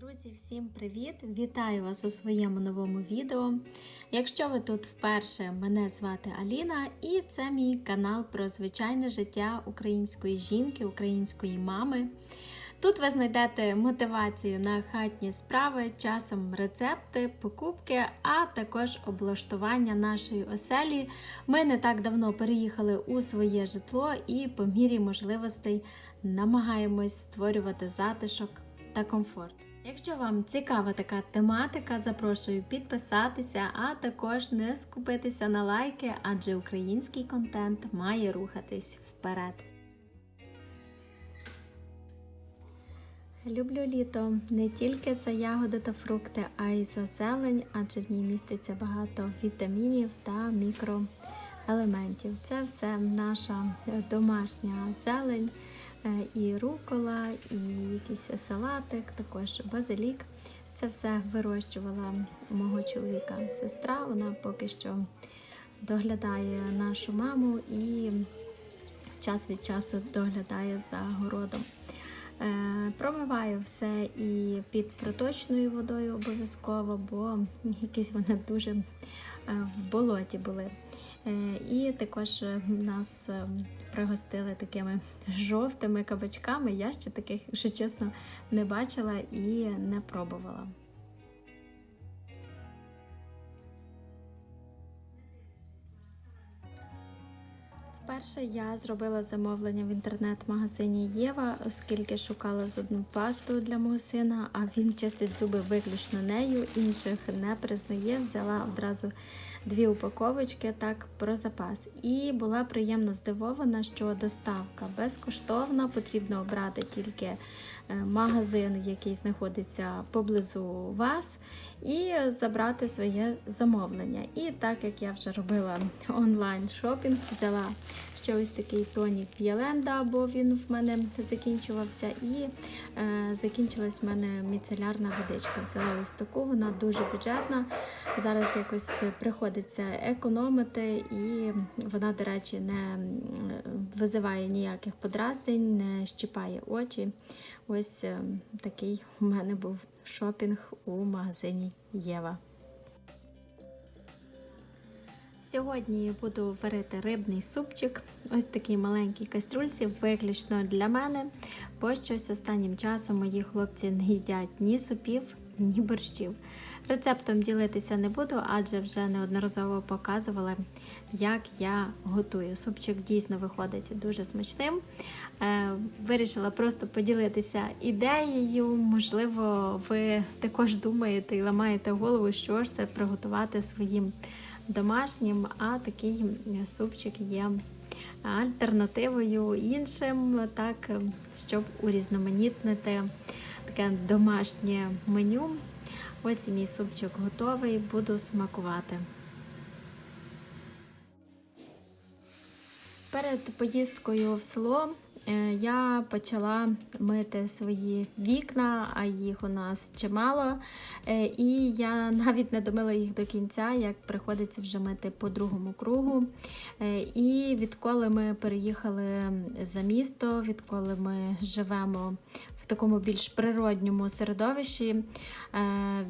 Друзі, всім привіт! Вітаю вас у своєму новому відео. Якщо ви тут вперше, мене звати Аліна, і це мій канал про звичайне життя української жінки, української мами. Тут ви знайдете мотивацію на хатні справи, часом рецепти, покупки, а також облаштування нашої оселі. Ми не так давно переїхали у своє житло і по мірі можливостей намагаємось створювати затишок та комфорт. Якщо вам цікава така тематика, запрошую підписатися, а також не скупитися на лайки, адже український контент має рухатись вперед. Люблю літо не тільки за ягоди та фрукти, а й за зелень, адже в ній міститься багато вітамінів та мікроелементів. Це все наша домашня зелень. Е, і рукола, і якийсь салатик, також базилік. Це все вирощувала мого чоловіка сестра. Вона поки що доглядає нашу маму і час від часу доглядає за городом. Е, промиваю все і під проточною водою обов'язково, бо якісь вони дуже е, в болоті були. І також нас пригостили такими жовтими кабачками. Я ще таких, якщо чесно, не бачила і не пробувала. Вперше я зробила замовлення в інтернет-магазині Єва, оскільки шукала зубну пасту для мого сина, а він чистить зуби виключно нею, інших не признає. Взяла одразу дві упаковочки так про запас. І була приємно здивована, що доставка безкоштовна, потрібно обрати тільки магазин, який знаходиться поблизу вас, і забрати своє замовлення. І так як я вже робила онлайн шопінг, взяла ще ось такий тонік Єленда, бо він в мене закінчувався. І е, закінчилась в мене міцелярна водичка. Взяла ось таку, вона дуже бюджетна. Зараз якось приходиться економити, і вона, до речі, не визиває ніяких подразнень, не щіпає очі. Ось е, такий у мене був шопінг у магазині Єва. Сьогодні буду варити рибний супчик. Ось такий маленький каструльці, виключно для мене, бо щось останнім часом мої хлопці не їдять ні супів, ні борщів. Рецептом ділитися не буду, адже вже неодноразово показувала, як я готую. Супчик дійсно виходить дуже смачним. Е, вирішила просто поділитися ідеєю. Можливо, ви також думаєте і ламаєте голову, що ж це приготувати своїм домашнім, а такий супчик є альтернативою іншим, так, щоб урізноманітнити таке домашнє меню. Ось і мій супчик готовий, буду смакувати. Перед поїздкою в село Е, я почала мити свої вікна, а їх у нас чимало. Е, і я навіть не домила їх до кінця, як приходиться вже мити по другому кругу. Е, і відколи ми переїхали за місто, відколи ми живемо такому більш природньому середовищі,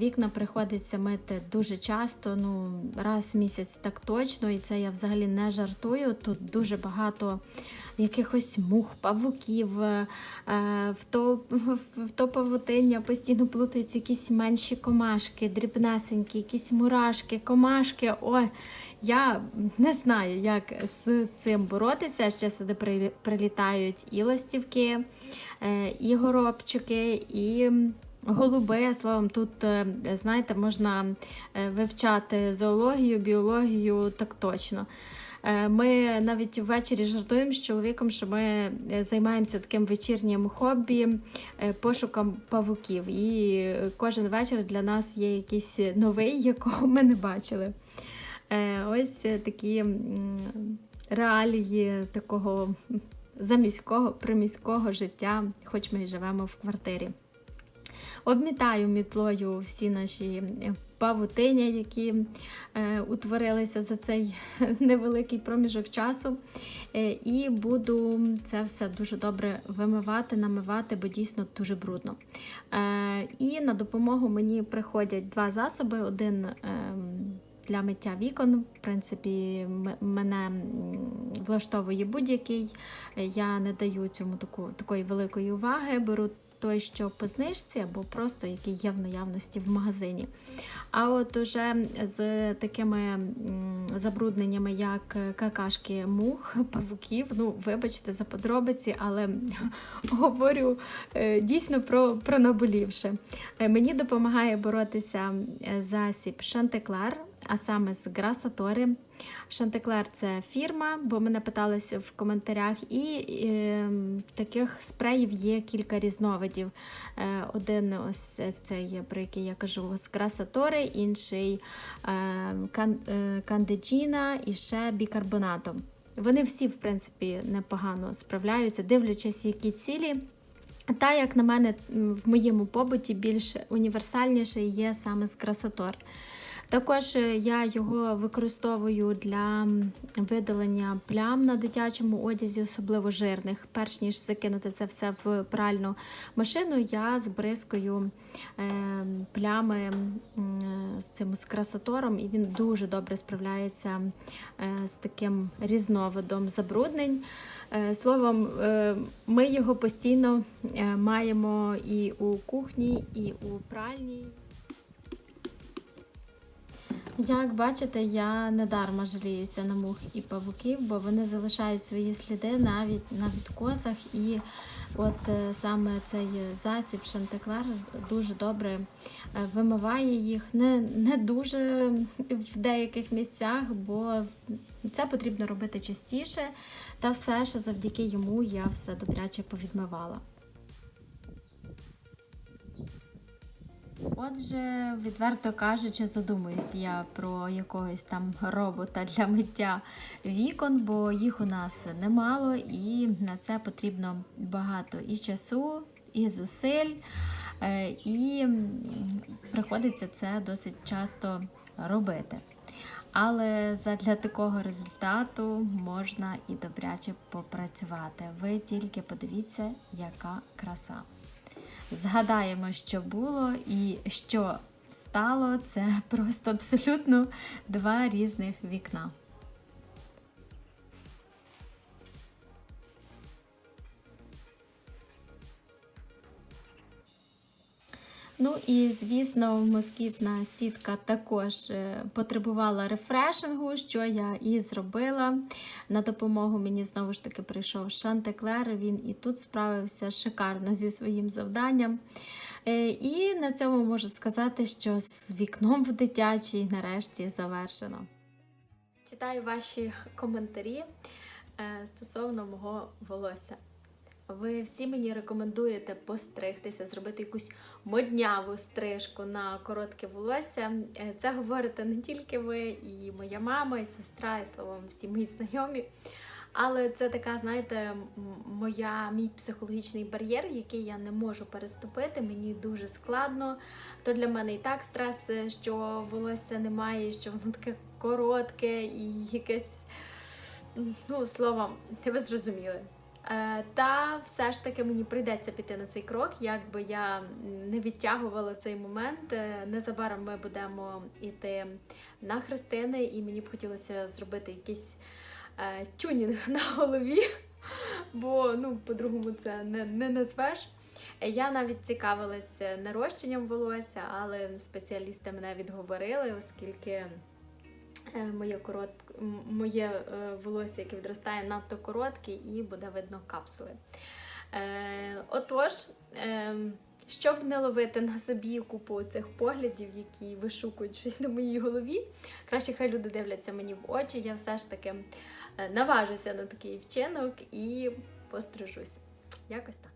вікна приходиться мити дуже часто, ну раз в місяць так точно, і це я взагалі не жартую. Тут дуже багато якихось мух, павуків, е, то, в то павутиння постійно плутаються якісь менші комашки, дрібнесенькі, якісь мурашки, комашки. Ой, я не знаю, як з цим боротися. Ще сюди прилітають і ластівки, е, і горобчики, і. Голуби, словом, тут, е, знаєте, можна вивчати зоологію, біологію так точно. Е, ми навіть ввечері жартуємо з чоловіком, що ми е, займаємося таким вечірнім хобі, е, пошуком павуків. І кожен вечір для нас є якийсь новий, якого ми не бачили. Ось такі реалії такого заміського, приміського життя, хоч ми і живемо в квартирі. Обмітаю мітлою всі наші павутиння, які е, утворилися за цей невеликий проміжок часу. Е, і буду це все дуже добре вимивати, намивати, бо дійсно дуже брудно. Е, і на допомогу мені приходять два засоби: один. Е, для миття вікон, в принципі, мене влаштовує будь-який. Я не даю цьому таку, такої великої уваги. Беру той, що по знижці, або просто який є в наявності в магазині. А от уже з такими забрудненнями, як какашки мух, павуків, ну, вибачте за подробиці, але говорю е, дійсно про, про наболівше. Е, Мені допомагає боротися е, засіб Шантеклар, а саме з Грасатори. Шантеклер це фірма, бо мене питалися в коментарях, і е, таких спреїв є кілька різновидів. Е, один ось цей, про який я кажу, з Грасатори, інший е, кан, е, Кандеджіна і ще бікарбонатом. Вони всі, в принципі, непогано справляються, дивлячись, які цілі. Та, як на мене, в моєму побуті більш універсальніше є саме з красотор. Також е, я його використовую для видалення плям на дитячому одязі, особливо жирних. Перш ніж закинути це все в пральну машину, я збризкую е, плями м, з цим з красотором, і він дуже добре справляється е, з таким різновидом забруднень. Е, Словом, е, ми його постійно е, маємо і у кухні, і у пральні. Як бачите, я недарма жаліюся на мух і павуків, бо вони залишають свої сліди навіть на відкосах. І от е, саме цей засіб Шантеклар дуже добре е, вимиває їх. Не, не дуже в деяких місцях, бо це потрібно робити частіше. Та все ж завдяки йому я все добряче повідмивала. Отже, відверто кажучи, задумуюсь я про якогось там робота для миття вікон, бо їх у нас немало, і на це потрібно багато і часу, і зусиль, е, і приходиться це досить часто робити. Але задля такого результату можна і добряче попрацювати. Ви тільки подивіться, яка краса. Згадаємо, що було і що стало. Це просто абсолютно два різних вікна. І звісно, москітна сітка також е, потребувала рефрешингу, що я і зробила. На допомогу мені знову ж таки прийшов Шантеклер. Він і тут справився шикарно зі своїм завданням. Е, І на цьому можу сказати, що з вікном в дитячій нарешті завершено. Читаю ваші коментарі е, стосовно мого волосся. Ви всі мені рекомендуєте постригтися, зробити якусь модняву стрижку на коротке волосся. Е, Це говорите не тільки ви, і моя мама, і сестра, і словом, всі мої знайомі. Але це така, знаєте, моя, мій психологічний бар'єр, який я не можу переступити. Мені дуже складно. То для мене і так стрес, е, що волосся немає, що воно таке коротке і якесь, ну, словом, ви зрозуміли. Е, Та все ж таки мені прийдеться піти на цей крок, як би я не відтягувала цей момент. Е, Незабаром ми будемо йти на хрестини, і мені б хотілося зробити якийсь е, тюнінг на голові, бо ну, по-другому це не, не назвеш. Я навіть цікавилася нарощенням волосся, але спеціалісти мене відговорили, оскільки моє, корот... моє е, волосся, яке відростає, надто коротке і буде видно капсули. Е, отож, е, щоб не ловити на собі купу цих поглядів, які вишукують щось на моїй голові, краще хай люди дивляться мені в очі, я все ж таки е, наважуся на такий вчинок і пострижусь. Якось так.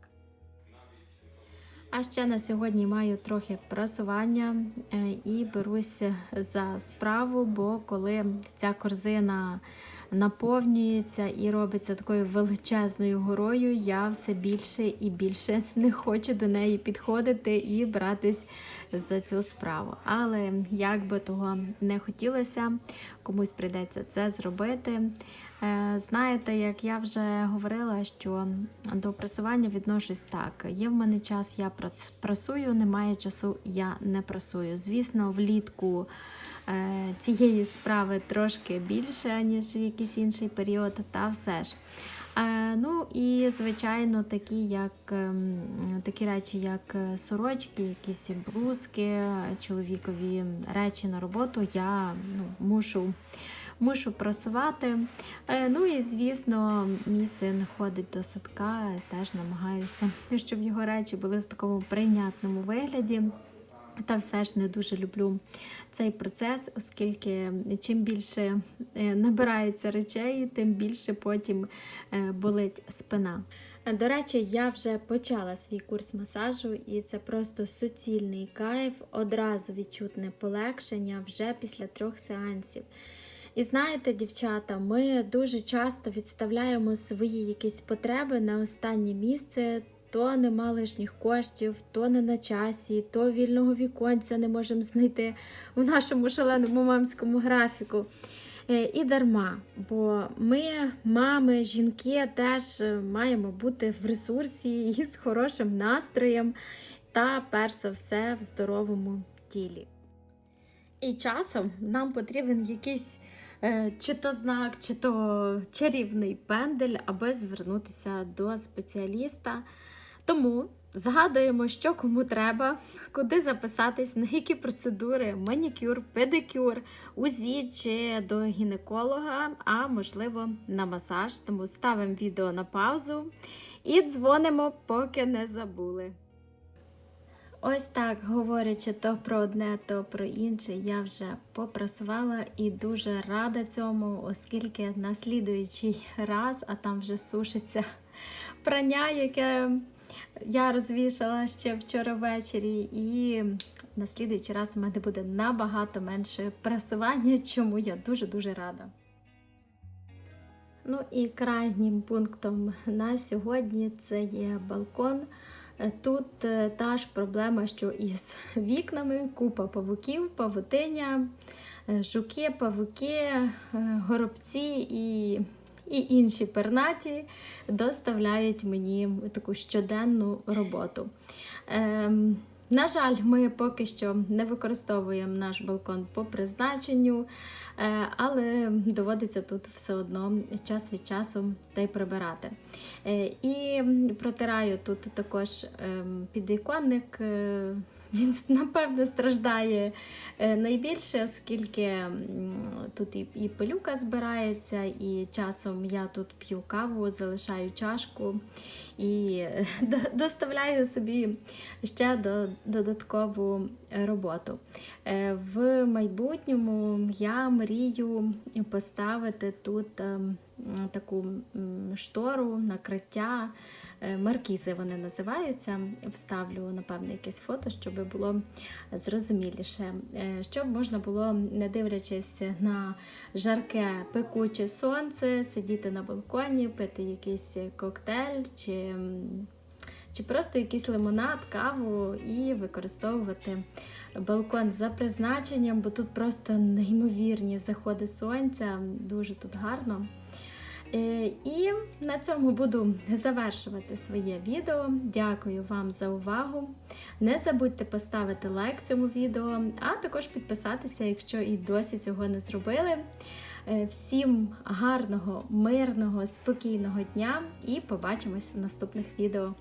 А ще на сьогодні маю трохи просування е, і беруся за справу, бо коли ця корзина наповнюється і робиться такою величезною горою, я все більше і більше не хочу до неї підходити і братись за цю справу. Але як би того не хотілося, комусь прийдеться це зробити. Е, Знаєте, як я вже говорила, що до прасування відношусь так. Є в мене час, я прасую, немає часу, я не прасую. Звісно, влітку е, цієї справи трошки більше, ніж в якийсь інший період, та все ж. Ну і звичайно, такі, як ем, такі речі, як е, сорочки, якісь блузки, чоловікові речі на роботу, я ну, мушу. Мушу просувати. Е, Ну і звісно, мій син ходить до садка, теж намагаюся, щоб його речі були в такому прийнятному вигляді. Та все ж не дуже люблю цей процес, оскільки чим більше е, набирається речей, тим більше потім е, болить спина. До речі, я вже почала свій курс масажу, і це просто суцільний кайф, одразу відчутне полегшення вже після трьох сеансів. І знаєте, дівчата, ми дуже часто відставляємо свої якісь потреби на останнє місце. То нема лишніх коштів, то не на часі, то вільного віконця не можемо знайти в нашому шаленому мамському графіку. Е, І дарма, бо ми, мами, жінки, теж е, маємо бути в ресурсі і з хорошим настроєм та, перш за все, в здоровому тілі. І часом нам потрібен якийсь е, чи то знак, чи то чарівний пендель, аби звернутися до спеціаліста. Тому згадуємо, що кому треба, куди записатись, на які процедури, манікюр, педикюр, УЗІ чи до гінеколога, а можливо на масаж. Тому ставимо відео на паузу і дзвонимо, поки не забули. Ось так, говорячи то про одне, то про інше, я вже попрасувала і дуже рада цьому, оскільки на раз, а там вже сушиться прання, яке я розвішала ще вчора ввечері, і на слідуючий раз у мене буде набагато менше прасування, чому я дуже-дуже рада. Ну і крайнім пунктом на сьогодні це є балкон. Тут е, та ж проблема, що із вікнами, купа павуків, павутиння, е, жуки, павуки, е, горобці і, і інші пернаті доставляють мені таку щоденну роботу. Ем, на жаль, ми поки що не використовуємо наш балкон по призначенню, е, але доводиться тут все одно час від часу та й прибирати. Е, І протираю тут також ем, підвіконник. Він, напевно, страждає е, найбільше, оскільки тут і, пилюка збирається, і часом я тут п'ю каву, залишаю чашку і е, доставляю собі ще додаткову роботу. Е, В майбутньому я мрію поставити тут ем, таку штору, накриття. Е, Маркізи вони називаються. Вставлю, напевно, якесь фото, щоб було зрозуміліше. Е, Щоб можна було, не дивлячись на жарке пекуче сонце, сидіти на балконі, пити якийсь коктейль чи, чи просто якийсь лимонад, каву і використовувати балкон за призначенням, бо тут просто неймовірні заходи сонця, дуже тут гарно. Е, І на цьому буду завершувати своє відео. Дякую вам за увагу. Не забудьте поставити лайк цьому відео, а також підписатися, якщо і досі цього не зробили. Е, Всім гарного, мирного, спокійного дня і побачимось в наступних відео.